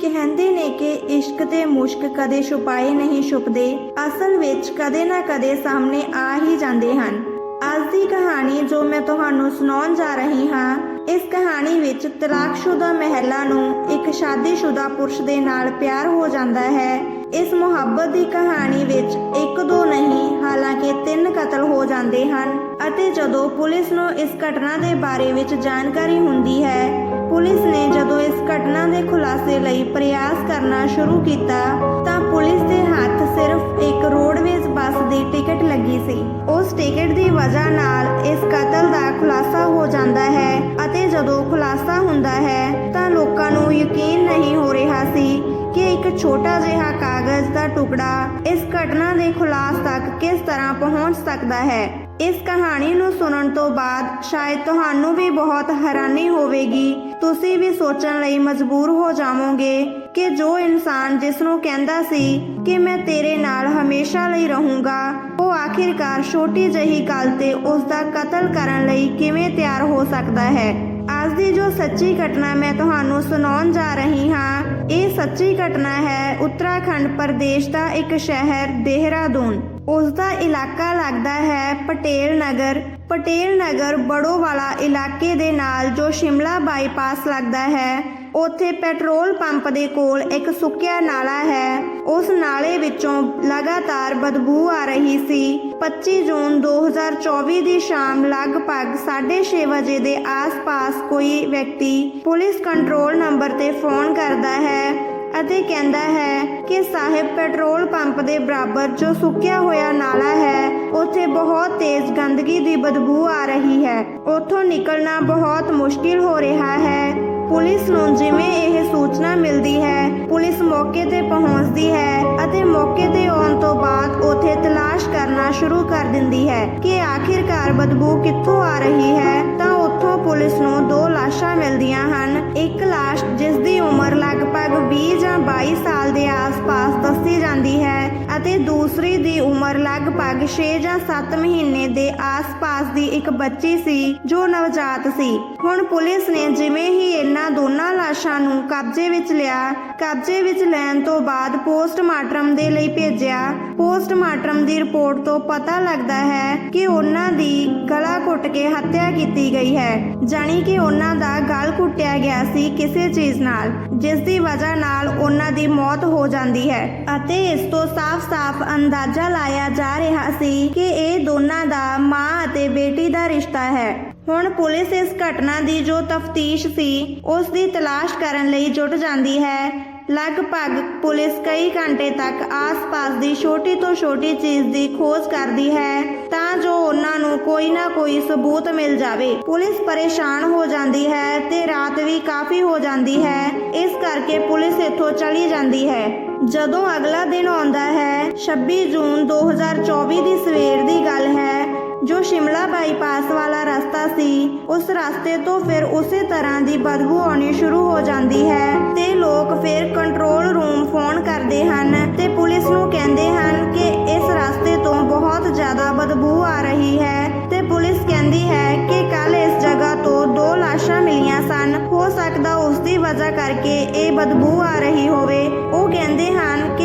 ਕਹਿੰਦੇ ਨੇ ਕਿ ਇਸ਼ਕ ਤੇ ਮੁਸ਼ਕ ਕਦੇ ਛੁਪਾਏ ਨਹੀਂ ਛੁਪਦੇ, ਅਸਲ ਵਿੱਚ ਕਦੇ ਨਾ ਕਦੇ ਸਾਹਮਣੇ ਆ ਹੀ ਜਾਂਦੇ ਹਨ। ਅੱਜ ਦੀ ਕਹਾਣੀ ਜੋ ਮੈਂ ਤੁਹਾਨੂੰ ਸੁਣਾਉਣ ਜਾ ਰਹੀ ਹਾਂ, ਇਸ ਕਹਾਣੀ ਵਿੱਚ ਤਲਾਕਸ਼ੁਦਾ ਮਹਿਲਾ ਨੂੰ ਇੱਕ ਸ਼ਾਦੀशुदा ਪੁਰਸ਼ ਦੇ ਨਾਲ ਪਿਆਰ ਹੋ ਜਾਂਦਾ ਹੈ। ਇਸ ਮੁਹੱਬਤ ਦੀ ਕਹਾਣੀ ਵਿੱਚ ਇੱਕ ਦੋ ਨਹੀਂ, ਹਾਲਾਂਕਿ ਤਿੰਨ ਕਤਲ ਹੋ ਜਾਂਦੇ ਹਨ ਅਤੇ ਜਦੋਂ ਪੁਲਿਸ ਨੂੰ ਇਸ ਘਟਨਾ ਦੇ ਬਾਰੇ ਵਿੱਚ ਜਾਣਕਾਰੀ ਹੁੰਦੀ ਹੈ ਘਟਨਾ ਦੇ ਖੁਲਾਸੇ ਲਈ ਪ੍ਰਯਾਸ ਕਰਨਾ ਸ਼ੁਰੂ ਕੀਤਾ, ਤਾਂ ਪੁਲਿਸ ਦੇ ਹੱਥ ਸਿਰਫ ਇੱਕ ਰੋਡਵੇਜ਼ ਬੱਸ ਦੀ ਟਿਕਟ ਲੱਗੀ ਸੀ। ਉਸ ਟਿਕਟ ਦੀ ਵਜ੍ਹਾ ਨਾਲ ਇਸ ਕਤਲ ਦਾ ਖੁਲਾਸਾ ਹੋ ਜਾਂਦਾ ਹੈ ਅਤੇ ਜਦੋਂ ਖੁਲਾਸਾ ਹੁੰਦਾ ਹੈ, ਤਾਂ ਲੋਕਾਂ ਨੂੰ ਯਕੀਨ ਨਹੀਂ ਹੋ ਰਿਹਾ ਸੀ ਕਿ ਇੱਕ ਛੋਟਾ ਜਿਹਾ ਕਾਗਜ਼ ਦਾ ਟੁਕੜਾ ਇਸ ਘਟਨਾ ਦੇ ਖੁਲਾਸ ਤੱਕ ਕਿਸ ਤਰ੍ਹਾਂ ਪਹੁੰਚ ਸਕਦਾ ਹੈ। ਇਸ ਕਹਾਣੀ ਨੂੰ ਸੁਣਨ ਤੋਂ ਬਾਅਦ ਸ਼ਾਇਦ ਤੁਹਾਨੂੰ ਵੀ ਬਹੁਤ ਹੈਰਾਨੀ ਹੋਵੇਗੀ। ਤੁਸੀਂ ਵੀ ਸੋਚਣ ਲਈ ਮਜਬੂਰ ਹੋ ਜਾਵੋਗੇ ਕਿ ਜੋ ਇਨਸਾਨ ਜਿਸ ਨੂੰ ਕਹਿੰਦਾ ਸੀ ਕਿ ਮੈਂ ਤੇਰੇ ਨਾਲ ਹਮੇਸ਼ਾ ਲਈ ਰਹੂੰਗਾ, ਉਹ ਆਖਿਰਕਾਰ ਛੋਟੀ ਜਿਹੀ ਗੱਲ ਤੇ ਉਸ ਦਾ ਕਤਲ ਕਰਨ ਲਈ ਕਿਵੇਂ ਤਿਆਰ ਹੋ ਸਕਦਾ ਹੈ? ਅੱਜ ਦੀ ਜੋ ਸੱਚੀ ਘਟਨਾ ਮੈਂ ਤੁਹਾਨੂੰ ਸੁਣਾਉਣ ਜਾ ਰਹੀ ਹਾਂ, ਇਹ ਸੱਚੀ ਘਟਨਾ ਹੈ ਉੱਤਰਾਖੰਡ ਪ੍ਰਦੇਸ਼ ਦਾ ਇੱਕ ਸ਼ਹਿਰ, ਦੇਹਰਾਦੂਨ। ਉਸ ਦਾ ਇਲਾਕਾ ਲੱਗਦਾ ਹੈ ਪਟੇਲ ਨਗਰ। ਪਟੇਲ ਨਗਰ ਬੜੋਵਾਲਾ ਇਲਾਕੇ ਦੇ ਨਾਲ ਜੋ ਸ਼ਿਮਲਾ ਬਾਈਪਾਸ ਲੱਗਦਾ ਹੈ, ਉੱਥੇ ਪੈਟਰੋਲ ਪੰਪ ਦੇ ਕੋਲ ਇੱਕ ਸੁੱਕਿਆ ਨਾਲਾ ਹੈ। ਉਸ ਨਾਲੇ ਵਿੱਚੋਂ ਲਗਾਤਾਰ ਬਦਬੂ ਆ ਰਹੀ ਸੀ। 25 ਜੂਨ 2024 ਦੀ ਸ਼ਾਮ ਲਗਭਗ 6:30 ਵਜੇ ਦੇ ਆਸ-ਪਾਸ ਕੋਈ ਵਿਅਕਤੀ ਪੁਲਿਸ ਕੰਟਰੋਲ ਨੰਬਰ ਤੇ ਫੋਨ ਕਰਦਾ ਹੈ। ਅਤੇ ਕਹਿੰਦਾ ਹੈ ਕਿ ਸਾਹਿਬ ਪੈਟਰੋਲ ਪੰਪ ਦੇ ਬਰਾਬਰ ਜੋ ਸੁੱਕਿਆ ਹੋਇਆ ਨਾਲਾ ਹੈ, ਉੱਥੇ ਬਹੁਤ ਤੇਜ਼ ਗੰਦਗੀ ਦੀ ਬਦਬੂ ਆ ਰਹੀ ਹੈ। ਉੱਥੋਂ ਨਿਕਲਣਾ ਬਹੁਤ ਮੁਸ਼ਕਿਲ ਹੋ ਰਿਹਾ ਹੈ। ਪੁਲਿਸ ਨੂੰ ਜਿਵੇਂ ਇਹ ਸੂਚਨਾ ਮਿਲਦੀ ਹੈ, ਪੁਲਿਸ ਮੌਕੇ ਤੇ ਪਹੁੰਚਦੀ ਹੈ ਅਤੇ ਮੌਕੇ ਤੇ ਆਉਣ ਤੋਂ ਬਾਅਦ ਉੱਥੇ ਤਲਾਸ਼ ਕਰਨਾ ਸ਼ੁਰੂ ਕਰ ਦਿੰਦੀ ਹੈ ਕਿ ਆਖਿਰਕਾਰ ਬਦਬੂ ਕਿੱਥੋਂ ਆ ਰਹੀ ਹੈ। ਪੁਲਿਸ ਨੂੰ ਦੋ ਲਾਸ਼ਾਂ ਮਿਲਦੀਆਂ ਹਨ। ਇੱਕ ਲਾਸ਼ ਜਿਸ ਦੀ ਉਮਰ ਲਗਭਗ 20 ਜਾਂ 22 ਸਾਲ ਦੇ ਆਸ-ਪਾਸ ਦੱਸੀ ਜਾਂਦੀ ਹੈ ਅਤੇ ਦੂਸਰੀ ਉਮਰ ਲਗਭਗ 6 ਜਾਂ 7 ਮਹੀਨੇ ਦੇ ਆਸ-ਪਾਸ ਦੀ ਇੱਕ ਬੱਚੀ ਸੀ, ਜੋ ਨਵਜਾਤ ਸੀ। ਹੁਣ ਪੁਲਿਸ ਨੇ ਜਿਵੇਂ ਹੀ ਇਹਨਾਂ ਦੋਨਾਂ ਲਾਸ਼ਾਂ ਨੂੰ ਕਬਜ਼ੇ ਵਿੱਚ ਲਿਆ, ਕਬਜ਼ੇ ਵਿੱਚ ਲੈਣ ਤੋਂ ਬਾਅਦ ਪੋਸਟਮਾਰਟਮ ਦੇ ਲਈ ਭੇਜਿਆ। ਪੋਸਟਮਾਰਟਮ ਦੀ ਰਿਪੋਰਟ ਤੋਂ ਪਤਾ ਲੱਗਦਾ ਹੈ ਕਿ ਉਹਨਾਂ ਦੀ ਗਲਾ ਘੁੱਟ ਕੇ ਹੱਤਿਆ ਕੀਤੀ ਗਈ ਹੈ। ਜਾਣੀ ਕਿ ਉਹਨਾਂ ਦਾ ਗਲ ਘੁੱਟਿਆ ਗਿਆ ਸੀ ਕਿਸੇ ਚੀਜ਼ ਨਾਲ, ਜਿਸ ਦੀ ਵਜ੍ਹਾ ਨਾਲ ਉਹਨਾਂ ਦੀ ਮੌਤ ਹੋ ਜਾਂਦੀ ਹੈ ਅਤੇ ਇਸ ਤੋਂ ਸਾਫ਼-ਸਾਫ਼ ਅੰਦਾਜ਼ਾ ਲਾਇਆ ਜਾ ਰਿਹਾ ਸੀ ਕਿ ਇਹ ਦੋਨਾਂ ਦਾ ਮਾਂ ਅਤੇ ਬੇਟੀ ਦਾ ਰਿਸ਼ਤਾ ਹੈ। ਹੁਣ ਪੁਲਿਸ ਇਸ ਘਟਨਾ ਦੀ ਜੋ ਤਫਤੀਸ਼ ਸੀ, ਉਸ ਦੀ ਤਲਾਸ਼ ਕਰਨ ਲਈ ਜੁਟ ਜਾਂਦੀ ਹੈ। ਲਗਭਗ ਪੁਲਿਸ ਕਈ ਘੰਟੇ ਤੱਕ ਆਸ-ਪਾਸ ਦੀ ਛੋਟੀ ਤੋਂ ਛੋਟੀ ਚੀਜ਼ ਦੀ ਖੋਜ ਕਰਦੀ ਹੈ, ਤਾਂ ਜੋ ਉਹਨਾਂ ਨੂੰ ਕੋਈ ਨਾ ਕੋਈ ਸਬੂਤ ਮਿਲ ਜਾਵੇ। ਪੁਲਿਸ ਪਰੇਸ਼ਾਨ ਹੋ ਜਾਂਦੀ ਹੈ ਤੇ ਰਾਤ ਵੀ ਕਾਫੀ ਹੋ ਜਾਂਦੀ ਹੈ। ਇਸ ਕਰਕੇ ਪੁਲਿਸ ਇੱਥੋਂ ਚਲੀ ਜਾਂਦੀ ਹੈ। ਜਦੋਂ ਅਗਲਾ ਦਿਨ ਆਉਂਦਾ ਹੈ 26 ਜੂਨ 2024 ਦੀ ਸਵੇਰ ਦੀ ਗੱਲ ਹੈ, ਜੋ ਸ਼ਿਮਲਾ ਬਾਈਪਾਸ ਵਾਲਾ ਰਸਤਾ ਸੀ, ਉਸ ਰਸਤੇ ਤੋਂ ਫਿਰ ਉਸੇ ਤਰ੍ਹਾਂ ਦੀ ਬਦਬੂ ਆਉਣੀ ਸ਼ੁਰੂ ਹੋ ਜਾਂਦੀ ਹੈ ਤੇ ਲੋਕ ਫਿਰ ਕੰਟਰੋਲ ਰੂਮ ਫੋਨ ਕਰਦੇ ਹਨ ਤੇ ਪੁਲਿਸ ਨੂੰ ਕਹਿੰਦੇ ਹਨ ਕਿ ਇਸ ਰਸਤੇ ਤੋਂ ਬਹੁਤ ਜ਼ਿਆਦਾ ਬਦਬੂ ਆ ਰਹੀ ਹੈ ਤੇ ਪੁਲਿਸ ਕਹਿੰਦੀ ਹੈ ਕਿ ਕੱਲ ਇਸ ਜਗ੍ਹਾ ਤੋਂ ਦੋ ਲਾਸ਼ਾਂ ਮਿਲੀਆਂ ਸਨ। ਹੋ ਸਕਦਾ ਉਸ ਦੀ ਵਜ੍ਹਾ ਕਰਕੇ ਇਹ ਬਦਬੂ ਆ ਰਹੀ ਹੋਵੇ। ਉਹ ਕਹਿੰਦੇ ਹਨ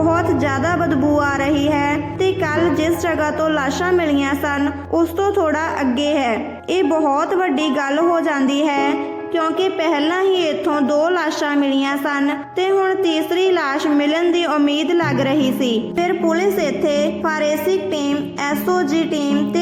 ਬਹੁਤ ਜ਼ਿਆਦਾ ਬਦਬੂ ਆ ਰਹੀ ਹੈ ਤੇ ਕੱਲ ਜਿਸ ਜਗ੍ਹਾ ਤੋਂ ਲਾਸ਼ਾਂ ਮਿਲੀਆਂ ਸਨ, ਉਸ ਤੋਂ ਥੋੜਾ ਅੱਗੇ ਹੈ। ਇਹ ਬਹੁਤ ਵੱਡੀ ਗੱਲ ਹੋ ਜਾਂਦੀ ਹੈ, ਕਿਉਂਕਿ ਪਹਿਲਾਂ ਹੀ ਇੱਥੋਂ ਦੋ ਲਾਸ਼ਾਂ ਮਿਲੀਆਂ ਸਨ ਤੇ ਹੁਣ ਤੀਸਰੀ ਲਾਸ਼ ਮਿਲਣ ਦੀ ਉਮੀਦ ਲੱਗ ਰਹੀ ਸੀ। ਫਿਰ ਪੁਲਿਸ ਇੱਥੇ ਫਾਰੈਂਸਿਕ ਟੀਮ, ਐਸਓਜੀ ਟੀਮ ਤੇ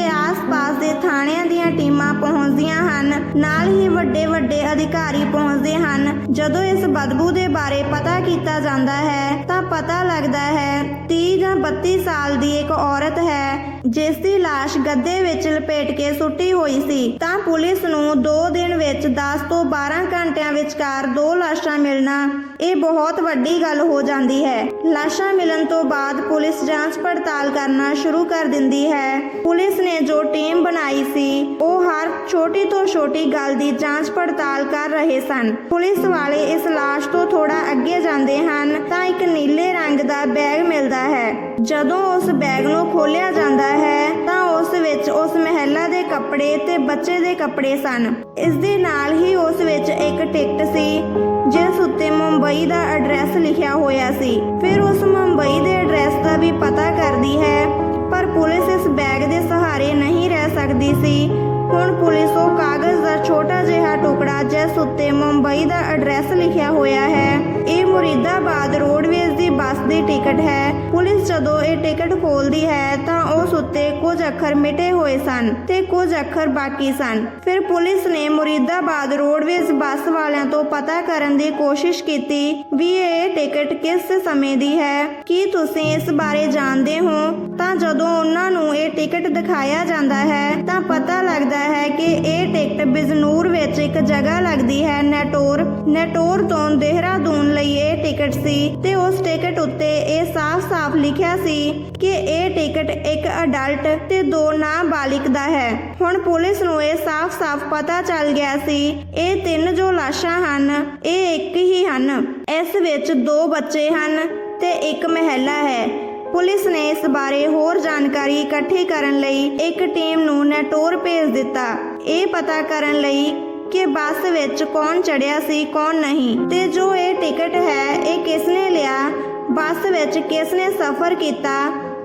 ਨਾਲ ਹੀ ਵੱਡੇ ਵੱਡੇ ਅਧਿਕਾਰੀ ਪਹੁੰਚਦੇ ਹਨ। ਜਦੋਂ ਇਸ ਬਦਬੂ ਦੇ ਬਾਰੇ ਪਤਾ ਕੀਤਾ ਜਾਂਦਾ ਹੈ, ਤਾਂ ਪਤਾ ਲੱਗਦਾ ਹੈ 30 ਜਾਂ 32 ਸਾਲ ਦੀ ਇੱਕ ਔਰਤ ਹੈ, ਜਿਸ ਦੀ ਲਾਸ਼ ਗੱਦੇ ਵਿੱਚ ਲਪੇਟ ਕੇ ਸੁੱਟੀ ਹੋਈ ਸੀ। ਤਾਂ ਪੁਲਿਸ ਨੂੰ 2 ਦਿਨ ਵਿੱਚ 10 ਤੋਂ 12 ਘੰਟਿਆਂ ਵਿਚਕਾਰ ਦੋ ਲਾਸ਼ਾਂ ਮਿਲਣਾ ਇਹ ਬਹੁਤ ਵੱਡੀ ਗੱਲ ਹੋ ਜਾਂਦੀ ਹੈ। ਲਾਸ਼ਾਂ ਮਿਲਣ ਤੋਂ ਬਾਅਦ ਪੁਲਿਸ ਜਾਂਚ ਪੜਤਾਲ ਕਰਨਾ ਸ਼ੁਰੂ ਕਰ ਦਿੰਦੀ ਹੈ। ਪੁਲਿਸ ਨੇ ਜੋ ਟੀਮ ਬਣਾਈ ਸੀ, ਉਹ ਹਰ ਛੋਟੀ ਤੋਂ ਛੋਟੀ ਗੱਲ ਦੀ ਜਾਂਚ ਪੜਤਾਲ ਕਰ ਰਹੇ ਸਨ। ਪੁਲਿਸ ਵਾਲੇ ਇਸ ਲਾਸ਼ ਤੋਂ ਥੋੜਾ ਅੱਗੇ ਜਾਂਦੇ ਹਨ, ਤਾਂ ਇੱਕ ਨੀਲੇ ਰੰਗ ਦਾ ਬੈਗ ਮਿਲਦਾ ਹੈ। ਜਦੋਂ ਉਸ ਬੈਗ ਨੂੰ ਖੋਲਿਆ ਜਾਂਦਾ ਹੈ, ਤਾਂ ਉਸ ਵਿੱਚ ਉਸ ਮਹਿਲਾ ਦੇ ਕੱਪੜੇ ਤੇ ਬੱਚੇ ਦੇ ਕੱਪੜੇ ਸਨ। ਇਸ ਦੇ ਨਾਲ ਹੀ ਉਸ ਵਿੱਚ ਇੱਕ ਟਿਕਟ ਸੀ। ਜਿਸ ਉੱਤੇ ਮੁੰਬਈ ਮੁੰਬਈ ਦਾ ਐਡਰੈਸ ਲਿਖਿਆ ਹੋਇਆ ਸੀ। ਫਿਰ ਉਸ ਮੁੰਬਈ ਦੇ ਐਡਰੈਸ ਦਾ ਵੀ ਪਤਾ ਕਰਦੀ ਹੈ, ਪਰ ਪੁਲਿਸ ਇਸ ਬੈਗ ਦੇ ਸਹਾਰੇ ਨਹੀਂ ਰਹਿ ਸਕਦੀ ਸੀ। ਹੁਣ ਪੁਲਿਸ ਉਹ ਕਾਗਜ਼ ਦਾ ਛੋਟਾ ਜਿਹਾ ਟੁਕੜਾ ਜਿਸ ਉੱਤੇ ਮੁੰਬਈ ਦਾ ਐਡਰੈਸ ਲਿਖਿਆ ਹੋਇਆ ਹੈ, ਇਹ ਮੁਰੀਦਾਬਾਦ ਰੋਡ ਦੀ ਬੱਸ ਦੀ ਟਿਕਟ ਹੈ। ਪੁਲਿਸ ਜਦੋਂ ਇਹ ਟਿਕਟ ਖੋਲਦੀ ਹੈ ਤਾਂ ਉਸ ਉੱਤੇ ਕੁਝ ਅੱਖਰ ਮਿਟੇ ਹੋਏ ਸਨ ਤੇ ਕੁਝ ਅੱਖਰ ਬਾਕੀ ਸਨ। ਫਿਰ ਪੁਲਿਸ ਨੇ ਮੁਰੀਦਾਬਾਦ ਰੋਡਵੇਜ਼ ਬੱਸ ਵਾਲਿਆਂ ਤੋਂ ਪਤਾ ਕਰਨ ਦੀ ਕੋਸ਼ਿਸ਼ ਕੀਤੀ ਵੀ ਇਹ ਟਿਕਟ ਕਿਸ ਸਮੇਂ ਦੀ ਹੈ। ਕੀ ਤੁਸੀਂ ਇਸ ਬਾਰੇ ਜਾਣਦੇ ਹੋ? ਤਾਂ ਜਦੋਂ ਉਹਨਾਂ ਨੂੰ ਇਹ ਟਿਕਟ ਦਿਖਾਇਆ ਜਾਂਦਾ ਹੈ ਤਾਂ ਪਤਾ ਲੱਗਦਾ ਹੈ ਕਿ ਇਹ ਟਿਕਟ ਬਿਜਨੂਰ ਵਿੱਚ ਇੱਕ ਜਗ੍ਹਾ ਲੱਗਦੀ ਹੈ ਨੈਟੋਰ। ਨੈਟੋਰ ਤੋਂ ਦੇਹਰਾਦੂਨ ਲਈ ਇਹ ਟਿਕਟ ਸੀ ਤੇ ਉਸ ਟਿਕਟ ਟਿਕਟ ਉੱਤੇ ਇਹ ਸਾਫ਼-ਸਾਫ਼ ਲਿਖਿਆ ਸੀ ਕਿ ਇਹ ਟਿਕਟ ਇੱਕ ਅਡਲਟ ਤੇ ਦੋ ਨਾਬਾਲਿਗ ਦਾ ਹੈ। ਹੁਣ ਪੁਲਿਸ ਨੂੰ ਇਹ ਸਾਫ਼-ਸਾਫ਼ ਪਤਾ ਚੱਲ ਗਿਆ ਸੀ, ਇਹ ਤਿੰਨ ਜੋ ਲਾਸ਼ਾਂ ਹਨ, ਇਹ ਇੱਕ ਹੀ ਹਨ। ਇਸ ਵਿੱਚ ਦੋ ਬੱਚੇ ਹਨ ਤੇ ਇੱਕ ਮਹਿਲਾ ਹੈ। ਪੁਲਿਸ ਨੇ ਇਸ ਬਾਰੇ ਹੋਰ ਜਾਣਕਾਰੀ ਇਕੱਠੀ ਕਰਨ ਲਈ ਇੱਕ ਟੀਮ ਨੂੰ ਨੈਟੋਰ ਭੇਜ ਦਿੱਤਾ। ਇਹ ਪਤਾ ਕਰਨ ਲਈ ਕਿ ਬੱਸ ਵਿੱਚ ਕੌਣ ਚੜਿਆ ਸੀ, ਕੌਣ ਨਹੀਂ ਤੇ ਜੋ ਇਹ ਟਿਕਟ ਹੈ, ਇਹ ਕਿਸ ਨੇ ਲਿਆ ਬੱਸ ਵਿੱਚ ਕਿਸ ਨੇ ਸਫ਼ਰ ਕੀਤਾ?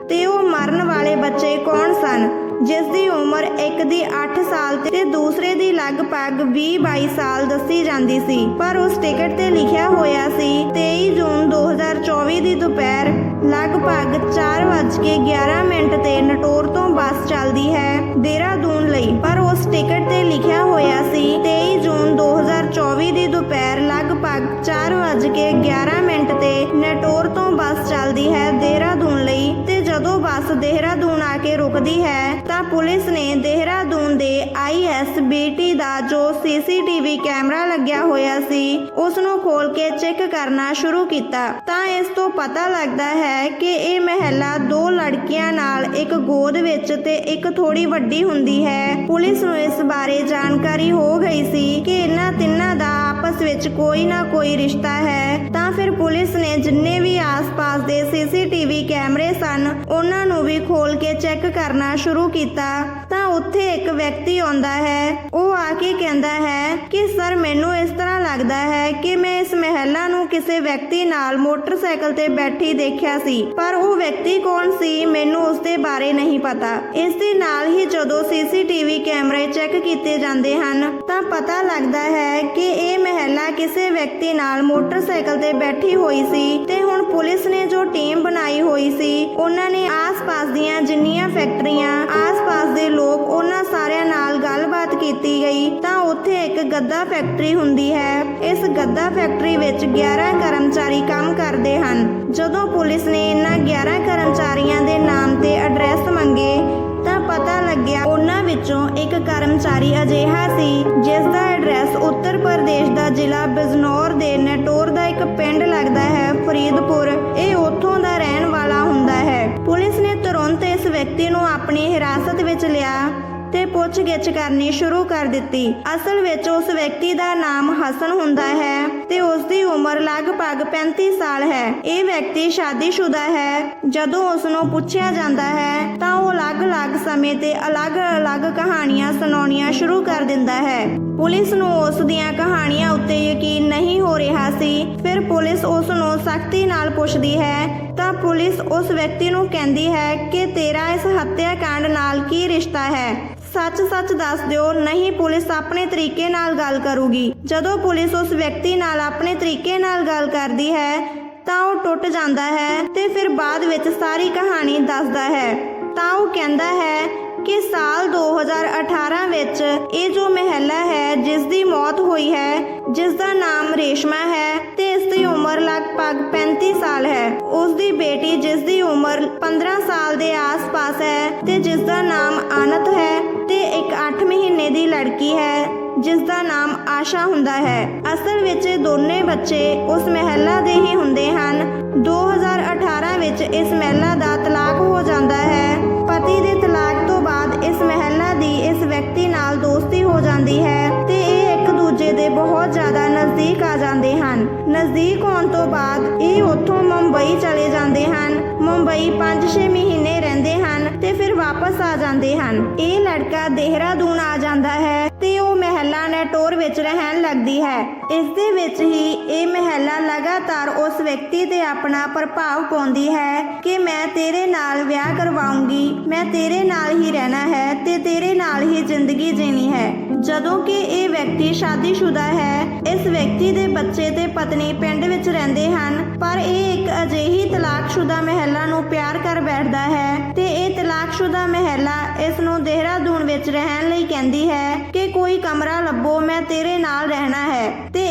ਤੇ ਉਹ ਮਰਨ ਵਾਲੇ ਬੱਚੇ ਕੌਣ ਸਨ? ਜਿਸ ਦੀ ਉਮਰ ਇੱਕ ਦੀ 8 ਸਾਲ ਤੇ ਦੂਸਰੇ ਦੀ ਲਗਭਗ 20-22 ਸਾਲ ਦੱਸੀ ਜਾਂਦੀ ਸੀ। ਪਰ ਉਸ ਟਿਕਟ ਤੇ ਲਿਖਿਆ ਹੋਇਆ ਸੀ 23 ਜੂਨ 2024 ਦੀ ਦੁਪਹਿਰ, ਲਗਭਗ 4:11 ਮਿੰਟ ਤੇ ਨਟੋਰ ਤੋਂ ਬੱਸ ਚੱਲਦੀ ਹੈ ਦੇਹਰਾਦੂਨ ਲਈ। ਪਰ ਉਸ ਟਿਕਟ ਤੇ ਲਿਖਿਆ ਹੋਇਆ ਸੀ 23 ਜੂਨ 2024 ਦੀ ਦੁਪਹਿਰ, ਲਗਭਗ 4:11 ਮਿੰਟ ਤੇ ਨਟੋਰ ਤੋਂ ਬੱਸ ਚੱਲਦੀ ਹੈ ਦੇਹਰਾਦੂਨ ਲਈ। ਰੁਕਦੀ ਹੈ ਤਾਂ ਪੁਲਿਸ ਨੇ ਦੇਹਰਾਦੂਨ ਦੇ ਆਈਐਸਬੀਟੀ ਦਾ ਜੋ ਸੀਸੀਟੀਵੀ ਕੈਮਰਾ ਲੱਗਿਆ ਹੋਇਆ ਸੀ ਉਸ ਨੂੰ ਖੋਲ ਕੇ ਚੈੱਕ ਕਰਨਾ ਸ਼ੁਰੂ ਕੀਤਾ। ਤਾਂ ਇਸ ਤੋਂ ਪਤਾ ਲੱਗਦਾ ਹੈ ਕਿ ਇਹ ਮਹਿਲਾ ਦੋ ਲੜਕੀਆਂ ਨਾਲ ਇੱਕ ਗੋਦ ਵਿੱਚ ਤੇ ਇੱਕ ਥੋੜੀ ਵੱਡੀ ਹੁੰਦੀ ਹੈ। ਪੁਲਿਸ ਨੂੰ ਇਸ ਬਾਰੇ ਜਾਣਕਾਰੀ ਹੋ ਗਈ ਸੀ ਕਿ ਇਹਨਾਂ ਤਿੰਨਾਂ ਦਾ ਆਪਸ ਵਿੱਚ ਕੋਈ ਨਾ ਕੋਈ ਰਿਸ਼ਤਾ ਹੈ। ਤਾਂ ਫਿਰ ਪੁਲਿਸ ਨੇ ਜਿੰਨੇ ਵੀ ਆਸ-ਪਾਸ ਦੇ ਸੀਸੀਟੀਵੀ ਕੈਮਰੇ ਉਹਨਾਂ ਨੂੰ ਵੀ ਖੋਲ ਕੇ ਚੈੱਕ ਕਰਨਾ ਸ਼ੁਰੂ ਕੀਤਾ, ਤਾਂ ਉੱਥੇ ਇੱਕ ਵਿਅਕਤੀ ਆਉਂਦਾ ਹੈ। ਉਹ ਆ ਕੇ ਕਹਿੰਦਾ ਹੈ ਕਿ, ਸਰ, ਮੈਨੂੰ ਇਸ ਤਰ੍ਹਾਂ ਲੱਗਦਾ ਹੈ ਕਿ ਮੈਂ ਇਸ ਮਹਿਲਾ ਨੂੰ ਕਿਸੇ ਵਿਅਕਤੀ ਨਾਲ ਮੋਟਰਸਾਈਕਲ ਤੇ ਬੈਠੀ ਦੇਖਿਆ ਸੀ, ਪਰ ਉਹ ਵਿਅਕਤੀ ਕੌਣ ਸੀ ਮੈਨੂੰ ਉਸ ਦੇ ਬਾਰੇ ਨਹੀਂ ਪਤਾ। ਇਸ ਦੇ ਨਾਲ ਹੀ ਜਦੋਂ ਸੀਸੀਟੀਵੀ ਕੈਮਰੇ ਚੈੱਕ ਕੀਤੇ ਜਾਂਦੇ ਹਨ, ਤਾਂ ਪਤਾ ਲੱਗਦਾ ਹੈ ਕਿ ਇਹ ਮਹਿਲਾ ਕਿਸੇ ਵਿਅਕਤੀ ਨਾਲ ਮੋਟਰਸਾਈਕਲ ਤੇ ਬੈਠੀ ਹੋਈ ਸੀ ਤੇ ਹੁਣ ਪੁਲਿਸ ਨੇ ਜੋ ਟੀਮ ਬਣਾਈ ਹੋਈ ਸੀ, ਉਹਨਾਂ ਨੇ ਆਸ-ਪਾਸ ਦੀਆਂ ਜਿੰਨੀਆਂ ਫੈਕਟਰੀਆਂ, ਆਸ-ਪਾਸ ਦੇ ਲੋਕ ਉਹਨਾਂ ਸਾਰਿਆਂ ਨਾਲ ਗੱਲਬਾਤ ਕੀਤੀ ਗਈ, ਤਾਂ ਉੱਥੇ ਇੱਕ ਗੱਦਾ ਫੈਕਟਰੀ ਹੁੰਦੀ ਹੈ। ਇਸ ਗੱਦਾ ਫੈਕਟਰੀ ਵਿੱਚ ਗਿਆ 11 ਕਰਮਚਾਰੀ ਕੰਮ ਕਰਦੇ ਹਨ। ਜਦੋਂ ਪੁਲਿਸ ਨੇ ਇਹਨਾਂ 11 ਕਰਮਚਾਰੀਆਂ ਦੇ ਨਾਮ ਤੇ ਐਡਰੈਸ ਮੰਗੇ, ਤਾਂ ਪਤਾ ਲੱਗਿਆ ਉਹਨਾਂ ਵਿੱਚੋਂ ਇੱਕ ਕਰਮਚਾਰੀ ਅਜਿਹਾ ਸੀ, ਜਿਸ ਦਾ ਐਡਰੈਸ ਉੱਤਰ ਪ੍ਰਦੇਸ਼ ਦਾ ਜ਼ਿਲ੍ਹਾ ਬਿਜਨੌਰ ਦੇ ਨਟੋਰ ਦਾ ਇੱਕ ਪਿੰਡ ਲੱਗਦਾ ਹੈ, ਫਰੀਦਪੁਰ। ਇਹ ਉੱਥੋਂ ਦਾ ਰਹਿਣ ਵਾਲਾ ਹੁੰਦਾ ਹੈ। ਪੁਲਿਸ ਨੇ ਤੁਰੰਤ ਇਸ ਵਿਅਕਤੀ ਨੂੰ ਆਪਣੀ ਹਿਰਾਸਤ ਵਿੱਚ ਲਿਆ ਤੇ ਪੁੱਛਗਿੱਛ ਕਰਨੀ ਸ਼ੁਰੂ ਕਰ ਦਿੱਤੀ। ਅਸਲ ਵਿੱਚ ਉਸ ਵਿਅਕਤੀ ਦਾ ਨਾਮ ਹਸਨ ਹੁੰਦਾ ਹੈ। ਤੇ ਉਸ ਦੀ ਉਮਰ ਲਗਭਗ 35 ਸਾਲ ਹੈ। ਇਹ ਵਿਅਕਤੀ ਸ਼ਾਦੀशुदा ਹੈ। ਜਦੋਂ ਉਸ ਨੂੰ ਪੁੱਛਿਆ ਜਾਂਦਾ ਹੈ, ਤਾਂ ਉਹ ਅਲੱਗ-ਅਲੱਗ ਸਮੇਂ ਤੇ ਅਲੱਗ-ਅਲੱਗ ਕਹਾਣੀਆਂ ਸੁਣਾਉਣੀਆਂ ਸ਼ੁਰੂ ਕਰ ਦਿੰਦਾ ਹੈ। ਪੁਲਿਸ ਨੂੰ ਉਸ ਦੀਆਂ ਕਹਾਣੀਆਂ ਉੱਤੇ ਯਕੀਨ ਨਹੀਂ ਹੋ ਰਿਹਾ ਸੀ। ਫਿਰ ਪੁਲਿਸ ਉਸ ਨੂੰ ਸਖਤੀ ਨਾਲ ਪੁੱਛਦੀ ਹੈ, ਤਾਂ ਪੁਲਿਸ ਉਸ ਵਿਅਕਤੀ ਨੂੰ ਕਹਿੰਦੀ ਹੈ ਕਿ ਤੇਰਾ ਇਸ ਹੱਤਿਆਕਾਂਡ ਨਾਲ ਕੀ ਰਿਸ਼ਤਾ ਹੈ? ਸੱਚ-ਸੱਚ ਦੱਸ ਦਿਓ, ਨਹੀਂ ਪੁਲਿਸ ਆਪਣੇ ਤਰੀਕੇ ਨਾਲ ਗੱਲ ਕਰੂਗੀ। ਜਦੋਂ ਪੁਲਿਸ ਉਸ ਵਿਅਕਤੀ ਨਾਲ ਆਪਣੇ ਤਰੀਕੇ ਨਾਲ ਗੱਲ ਕਰਦੀ ਹੈ, ਤਾਂ ਉਹ ਟੁੱਟ ਜਾਂਦਾ ਹੈ ਤੇ ਫਿਰ ਬਾਅਦ ਵਿੱਚ ਸਾਰੀ ਕਹਾਣੀ ਦੱਸਦਾ ਹੈ। ਤਾਂ ਉਹ ਕਹਿੰਦਾ ਹੈ ਕਿ ਸਾਲ 2018 ਵਿੱਚ ਇਹ ਜੋ ਮਹਿਲਾ ਹੈ ਜਿਸ ਦੀ ਮੌਤ ਹੋਈ ਹੈ ਜਿਸ ਦਾ ਨਾਮ ਰੇਸ਼ਮਾ ਹੈ ਤੇ ਇਸ ਦੀ ਉਮਰ ਲਗਭਗ 35 ਸਾਲ ਹੈ। ਉਸ ਦੀ ਬੇਟੀ ਜਿਸ ਦੀ ਉਮਰ 15 ਸਾਲ ਦੇ ਆਸ-ਪਾਸ ਹੈ ਤੇ ਜਿਸ ਦਾ ਨਾਮ ਆਨਤ ਹੈ ਤੇ ਇੱਕ 8 ਮਹੀਨੇ ਦੀ ਲੜਕੀ ਹੈ, ਜਿਸ ਦਾ ਨਾਮ ਆਸ਼ਾ ਹੁੰਦਾ ਹੈ। ਅਸਲ ਵਿੱਚ ਦੋਨੇ ਬੱਚੇ ਉਸ ਮਹਿਲਾ ਦੇ ਹੀ ਹੁੰਦੇ ਹਨ। 2018 ਵਿੱਚ ਇਸ ਮਹਿਲਾ ਦਾ ਤਲਾਕ ਹੋ ਜਾਂਦਾ ਹੈ। ਪਤੀ ਦੇ ਤਲਾਕ ਤੋਂ ਬਾਅਦ ਇਸ ਮਹਿਲਾ ਦੀ ਇਸ ਵਿਅਕਤੀ ਨਾਲ ਦੋਸਤੀ ਹੋ ਜਾਂਦੀ ਹੈ ਤੇ ਇਹ ਇੱਕ ਦੂਜੇ ਦੇ ਬਹੁਤ ਜ਼ਿਆਦਾ ਨਜ਼ਦੀਕ ਆ ਜਾਂਦੇ ਹਨ। ਨਜ਼ਦੀਕ ਹੋਣ ਤੋਂ ਬਾਅਦ ਇਹ ਉੱਥੋਂ ਮੁੰਬਈ ਚਲੇ ਜਾਂਦੇ ਹਨ। ਮੁੰਬਈ 5 ਜਾਂਦੇ ਹਨ। ਇਹ ਲੜਕਾ ਦੇਹਰਾਦੂਨ ਆ ਜਾਂਦਾ ਹੈ ਤੇ ਉਹ ਮਹਿਲਾ ਨੈਟੋਰ ਵਿੱਚ ਰਹਿਣ ਲੱਗਦੀ ਹੈ। ਇਸ ਦੇ ਵਿੱਚ ਹੀ ਇਹ ਮਹਿਲਾ ਲਗਾਤਾਰ ਵਿਅਕਤੀ ਤੇ ਆਪਣਾ ਪ੍ਰਭਾਵ ਪਾਉਂਦੀ ਹੈ ਕਿ ਮੈਂ ਤੇਰੇ ਨਾਲ ਵਿਆਹ ਕਰਵਾਉਂਗੀ, ਮੈਂ ਤੇਰੇ ਨਾਲ ਹੀ ਰਹਿਣਾ ਹੈ ਤੇ ਤੇਰੇ ਨਾਲ ਹੀ ਜ਼ਿੰਦਗੀ ਜੀਣੀ ਹੈ। ਜਦੋਂ ਕਿ ਇਹ ਵਿਅਕਤੀ ਸ਼ਾਦੀशुदा ਹੈ, ਇਸ ਵਿਅਕਤੀ ਦੇ ਬੱਚੇ ਤੇ ਪਤਨੀ ਪਿੰਡ ਵਿੱਚ ਰਹਿੰਦੇ ਹਨ, ਪਰ ਇਹ ਇੱਕ ਅਜਿਹੀ ਤਲਾਕਸ਼ੁਦਾ ਮਹਿਲਾ ਨੂੰ ਪਿਆਰ ਕਰ ਬੈਠਦਾ ਹੈ ਤੇ ਇਹ ਤਲਾਕਸ਼ੁਦਾ ਮਹਿਲਾ ਇਸ ਨੂੰ ਦੇਹਰਾਦੂਨ ਵਿੱਚ ਰਹਿਣ ਲਈ ਕਹਿੰਦੀ ਹੈ ਕਿ ਕੋਈ ਕਮਰਾ ਲੱਭੋ, ਮੈਂ ਤੇਰੇ ਨਾਲ ਰਹਿਣਾ ਹੈ ਤੇ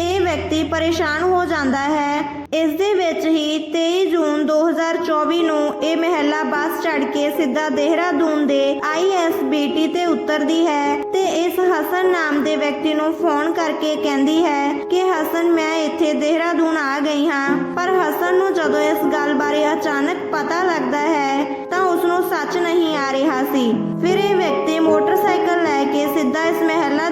ਪਰੇਸ਼ਾਨ ਹੋ ਜਾਂਦਾ ਹੈ। ਇਸ ਦੇ ਵਿੱਚ ਹੀ 23 ਜੂਨ 2024 ਨੂੰ ਇਹ ਮਹਿਲਾ ਬੱਸ ਚੜ੍ਹ ਕੇ ਸਿੱਧਾ ਦੇਹਰਾਦੂਨ ਦੇ ਆਈਐਸਬੀਟੀ ਤੇ ਉਤਰਦੀ ਹੈ ਤੇ ਇਸ ਹਸਨ ਨਾਮ ਦੇ ਵਿਅਕਤੀ ਨੂੰ ਫੋਨ ਕਰਕੇ ਕਹਿੰਦੀ ਹੈ ਕਿ, ਹਸਨ, ਮੈਂ ਇੱਥੇ ਦੇਹਰਾਦੂਨ ਆ ਗਈ ਹਾਂ। ਪਰ ਹਸਨ ਨੂੰ ਜਦੋਂ ਇਸ ਗੱਲ ਬਾਰੇ ਅਚਾਨਕ ਪਤਾ ਲੱਗਦਾ ਹੈ, ਤਾਂ ਉਸ ਨੂੰ ਸੱਚ ਨਹੀਂ ਆ ਰਿਹਾ ਸੀ। ਫਿਰ ਇਹ ਵਿਅਕਤੀ ਮੋਟਰਸਾਈਕਲ ਲੈ ਕੇ ਸਿੱਧਾ ਇਸ ਮਹਿਲਾ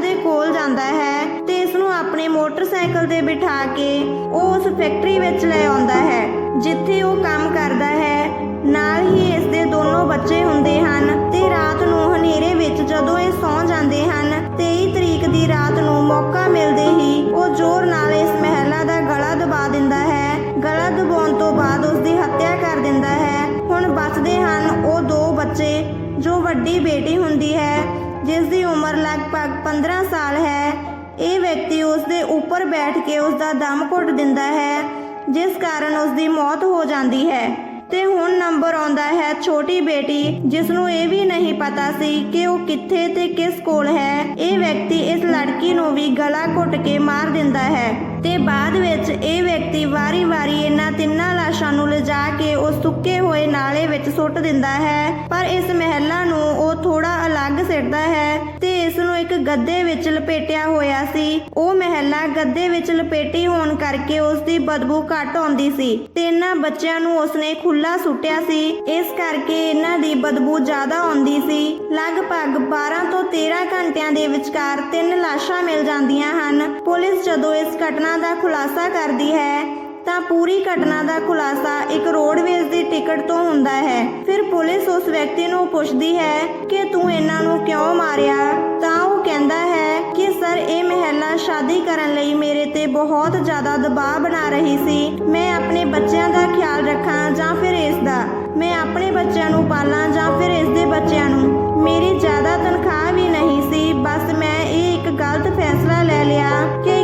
ਮੋਟਰਸਾਈਕਲ ਤੇ ਬਿਠਾ ਕੇ ਉਹ ਉਸ ਫੈਕਟਰੀ ਵਿੱਚ ਲੈ ਆਉਂਦਾ ਹੈ, ਜਿੱਥੇ ਉਹ ਕੰਮ ਕਰਦਾ ਹੈ। ਨਾਲ ਹੀ ਇਸ ਦੇ ਦੋਨੋਂ ਬੱਚੇ ਹੁੰਦੇ ਹਨ ਤੇ ਰਾਤ ਨੂੰ ਹਨੇਰੇ ਵਿੱਚ ਜਦੋਂ ਇਹ ਸੌਂ ਜਾਂਦੇ ਹਨ 23 ਤਰੀਕ ਦੀ ਰਾਤ ਨੂੰ ਮੌਕਾ ਮਿਲਦੇ ਹੀ ਉਹ ਜ਼ੋਰ ਨਾਲ ਇਸ ਮਹਿਲਾ ਦਾ ਗਲਾ ਦਬਾ ਦਿੰਦਾ ਹੈ। ਗਲਾ ਦਬਾਉਣ ਤੋਂ ਬਾਅਦ ਉਸ ਦੀ ਹੱਤਿਆ ਕਰ ਦਿੰਦਾ ਹੈ। ਹੁਣ ਬਚਦੇ ਹਨ ਉਹ ਦੋ ਬੱਚੇ, ਜੋ ਵੱਡੀ ਬੇਟੀ ਹੁੰਦੀ ਹੈ ਜਿਸ ਦੀ ਉਮਰ ਲਗਭਗ 15 ਸਾਲ ਹੈ। ਇਹ ਵਿਅਕਤੀ ਉਸ ਦੇ ਉੱਪਰ ਬੈਠ ਕੇ ਉਸ ਦਾ ਦਮ ਘੁੱਟ ਦਿੰਦਾ ਹੈ, ਜਿਸ ਕਾਰਨ ਉਸ ਦੀ ਮੌਤ ਹੋ ਜਾਂਦੀ ਹੈ। ਤੇ ਹੁਣ ਨੰਬਰ ਆਉਂਦਾ ਹੈ ਛੋਟੀ ਬੇਟੀ ਜਿਸ ਨੂੰ ਇਹ ਵੀ ਨਹੀਂ ਪਤਾ ਸੀ ਕਿ ਉਹ ਕਿੱਥੇ ਤੇ ਕਿਸ ਕੋਲ ਹੈ। ਇਹ ਵਿਅਕਤੀ ਇਸ ਲੜਕੀ ਨੂੰ ਵੀ ਗਲਾ ਘੁੱਟ ਕੇ ਮਾਰ ਦਿੰਦਾ ਹੈ। ਤੇ ਬਾਅਦ ਵਿੱਚ ਇਹ ਵਿਅਕਤੀ ਵਾਰੀ-ਵਾਰੀ ਇਹਨਾਂ ਤਿੰਨਾਂ ਲਾਸ਼ਾਂ ਨੂੰ ਲਿਜਾ ਕੇ ਉਸ ਸੁੱਕੇ ਹੋਏ ਨਾਲੇ ਵਿੱਚ ਸੁੱਟ ਦਿੰਦਾ ਹੈ। ਪਰ ਇਸ ਮਹਿਲਾ ਨੂੰ ਉਹ ਥੋੜਾ ਅਲੱਗ ਸਿੱਟਦਾ ਹੈ ਤੇ ਇਸ ਨੂੰ ਇੱਕ ਗੱਦੇ ਵਿੱਚ ਲਪੇਟਿਆ ਹੋਇਆ ਸੀ। ਉਹ ਮਹਿਲਾ ਗੱਦੇ ਵਿੱਚ ਲਪੇਟੀ ਹੋਣ ਕਰਕੇ ਉਸ ਦੀ ਬਦਬੂ ਘੱਟ ਆਉਂਦੀ ਸੀ। ਤੇ ਇਹਨਾਂ ਬੱਚਿਆਂ ਨੂੰ ਉਸਨੇ ਖੁੱਲਾ ਸੁੱਟਿਆ ਸੀ। ਇਸ ਕਰਕੇ ਇਹਨਾਂ ਦੀ ਬਦਬੂ ਜ਼ਿਆਦਾ ਆਉਂਦੀ ਸੀ। ਲਗਭਗ 12 ਤੋਂ 13 ਘੰਟਿਆਂ ਦੇ ਵਿਚਕਾਰ ਤਿੰਨ ਲਾਸ਼ਾਂ ਮਿਲ ਜਾਂਦੀਆਂ ਹਨ। ਪੁਲਿਸ ਜਦੋਂ ਇਸ ਘਟਨਾ ਦਾ ਖੁਲਾਸਾ ਕਰਦੀ ਹੈ, ਤਾਂ ਪੂਰੀ ਘਟਨਾ ਦਾ ਖੁਲਾਸਾ ਇੱਕ ਰੋਡਵੇਜ਼ ਦੀ ਟਿਕਟ ਤੋਂ ਹੁੰਦਾ ਹੈ। ਫਿਰ ਪੁਲਿਸ ਉਸ ਵਿਅਕਤੀ ਨੂੰ ਪੁੱਛਦੀ ਹੈ ਕਿ ਤੂੰ ਇਹਨਾਂ ਨੂੰ ਕਿਉਂ ਮਾਰਿਆ? ਤਾਂ ਉਹ ਕਹਿੰਦਾ ਹੈ ਕਿ, ਸਰ, ਇਹ ਮਹਿਲਾ ਸ਼ਾਦੀ ਕਰਨ ਲਈ ਮੇਰੇ ਤੇ ਬਹੁਤ ਜ਼ਿਆਦਾ ਦਬਾਅ ਬਣਾ ਰਹੀ ਸੀ। ਮੈਂ ਆਪਣੇ ਬੱਚਿਆਂ ਦਾ ਖਿਆਲ ਰੱਖਾਂ ਜਾਂ ਫਿਰ ਇਸ ਦਾ? ਮੈਂ ਆਪਣੇ ਬੱਚਿਆਂ ਨੂੰ ਪਾਲਾਂ ਜਾਂ ਫਿਰ ਇਸ ਦੇ ਬੱਚਿਆਂ ਨੂੰ? ਮੇਰੀ ਜ਼ਿਆਦਾ ਤਨਖਾਹ ਵੀ ਨਹੀਂ ਸੀ। ਬਸ ਮੈਂ ਇਹ ਇੱਕ ਗਲਤ ਫੈਸਲਾ ਲੈ ਲਿਆ ਕਿ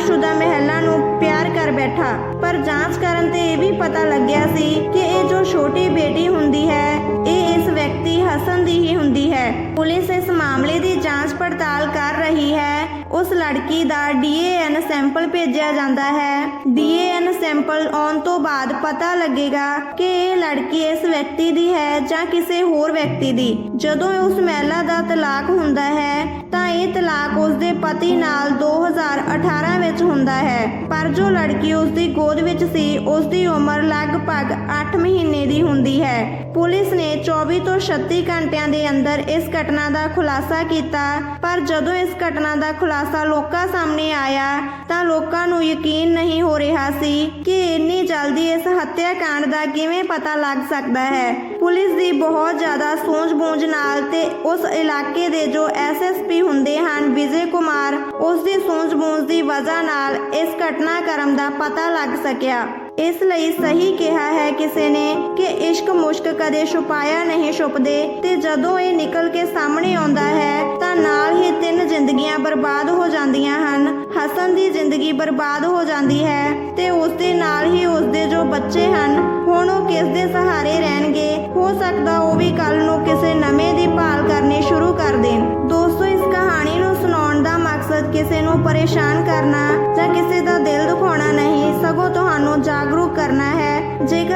ਤਲਾਕਸ਼ੁਦਾ ਮਹਿਲਾ ਨੂੰ ਪਿਆਰ ਕਰ ਬੈਠਾ। ਪਰ ਜਾਂਚ ਕਰਨ ਤੇ ਇਹ ਵੀ ਪਤਾ ਲੱਗਿਆ ਸੀ ਕਿ ਇਹ ਜੋ ਛੋਟੀ ਬੇਟੀ ਹੁੰਦੀ ਹੈ, ਇਹ ਇਸ ਵਿਅਕਤੀ ਹਸਨ ਦੀ ਹੀ ਹੁੰਦੀ ਹੈ। ਪੁਲਿਸ ਇਸ ਮਾਮਲੇ ਦੀ ਜਾਂਚ ਪੜਤਾਲ ਕਰ ਰਹੀ ਹੈ। ਉਸ ਲੜਕੀ ਦਾ ਡੀਏਐਨ ਸੈਂਪਲ ਭੇਜਿਆ ਜਾਂਦਾ ਹੈ। ਡੀਏਐਨ ਸੈਂਪਲ ਆਉਣ ਤੋਂ ਬਾਅਦ ਪਤਾ ਲੱਗੇਗਾ ਕਿ ਇਹ ਲੜਕੀ ਇਸ ਵਿਅਕਤੀ ਦੀ ਹੈ ਜਾਂ ਕਿਸੇ ਹੋਰ ਵਿਅਕਤੀ ਦੀ। ਜਦੋਂ ਉਸ ਮਹਿਲਾ ਦਾ ਤਲਾਕ ਹੁੰਦਾ ਹੈ ਇਹ ਤਲਾਕ ਉਸ ਦੇ ਪਤੀ ਨਾਲ 2018 ਵਿੱਚ ਹੁੰਦਾ ਹੈ। ਪਰ ਜੋ ਲੜਕੀ ਉਸ ਦੀ ਗੋਦ ਵਿੱਚ ਸੀ ਉਸ ਦੀ ਉਮਰ ਲਗਭਗ 8 ਮਹੀਨੇ ਦੀ ਹੁੰਦੀ ਹੈ। ਪੁਲਿਸ ਨੇ 24 ਤੋਂ 36 ਘੰਟਿਆਂ ਦੇ ਅੰਦਰ ਇਸ ਘਟਨਾ ਦਾ ਖੁਲਾਸਾ ਕੀਤਾ। ਪਰ ਜਦੋਂ ਇਸ ਘਟਨਾ ਦਾ ਖੁਲਾਸਾ ਲੋਕਾਂ ਸਾਹਮਣੇ ਆਇਆ, ਤਾਂ ਲੋਕਾਂ ਨੂੰ ਯਕੀਨ ਨਹੀਂ ਹੋ ਰਿਹਾ ਸੀ ਕਿ ਇੰਨੀ ਜਲਦੀ ਇਸ ਹੱਤਿਆਕਾਂਡ ਦਾ ਕਿਵੇਂ ਪਤਾ ਲੱਗ ਸਕਦਾ ਹੈ। ਪੁਲਿਸ ਦੀ ਬਹੁਤ ਜ਼ਿਆਦਾ ਸੂਝ-ਬੂਝ ਨਾਲ ਤੇ ਉਸ ਇਲਾਕੇ ਦੇ ਜੋ ਐਸਐਸਪੀ ਹੁੰਦੇ ਹਨ, ਵਿਜੇ ਕੁਮਾਰ, ਉਸ ਦੀ ਸੂਝ-ਬੂਝ ਦੀ ਵਜ੍ਹਾ ਨਾਲ ਇਸ ਘਟਨਾਕ੍ਰਮ ਦਾ ਪਤਾ ਲੱਗ ਸਕਿਆ। ਇਸ ਲਈ ਸਹੀ ਕਿਹਾ ਹੈ ਕਿਸੇ ਨੇ ਕਿ ਇਸ਼ਕ ਮੁਸ਼ਕ ਕਦੇ ਛੁਪਾਇਆ ਨਹੀਂ ਛੁਪਦੇ ਤੇ ਜਦੋਂ ਇਹ ਨਿਕਲ ਕੇ ਸਾਹਮਣੇ ਆਉਂਦਾ ਹੈ ਤਾਂ ਨਾਲ ਹੀ ਤਿੰਨ ਜ਼ਿੰਦਗੀਆਂ ਬਰਬਾਦ ਹੋ ਜਾਂਦੀਆਂ ਹਨ। ਹਸਨ ਦੀ ਜ਼ਿੰਦਗੀ ਬਰਬਾਦ ਹੋ ਜਾਂਦੀ ਹੈ ਤੇ ਉਸ ਦੇ ਨਾਲ ਹੀ ਉਸ ਦੇ ਜੋ ਬੱਚੇ ਹਨ, ਹੁਣ ਉਹ ਕਿਸ ਦੇ ਸਹਾਰੇ ਰਹਿਣਗੇ? ਹੋ ਸਕਦਾ ਉਹ ਵੀ ਕੱਲ ਨੂੰ ਕਿਸੇ ਨਵੇਂ ਦੀ ਭਾਲ ਕਰਨੀ ਸ਼ੁਰੂ ਕਰ ਦੇਣ। ਦੋਸਤੋ, ਇਸ ਕਹਾਣੀ ਨੂੰ ਸੁਣਾਉਣ ਦਾ ਮਕਸਦ ਕਿਸੇ ਨੂੰ ਪਰੇਸ਼ਾਨ ਕਰਨਾ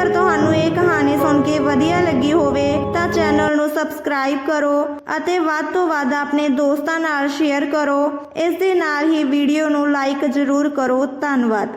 ਜੇਕਰ ਤੁਹਾਨੂੰ ਇਹ ਕਹਾਣੀ ਸੁਣ ਕੇ ਵਧੀਆ ਲੱਗੀ ਹੋਵੇ, ਤਾਂ ਚੈਨਲ ਨੂੰ ਸਬਸਕ੍ਰਾਈਬ ਕਰੋ ਅਤੇ ਵੱਧ ਤੋਂ ਵੱਧ ਆਪਣੇ ਦੋਸਤਾਂ ਨਾਲ ਸ਼ੇਅਰ ਕਰੋ। ਇਸ ਦੇ ਨਾਲ ਹੀ ਵੀਡੀਓ ਨੂੰ ਲਾਈਕ ਜ਼ਰੂਰ ਕਰੋ। ਧੰਨਵਾਦ।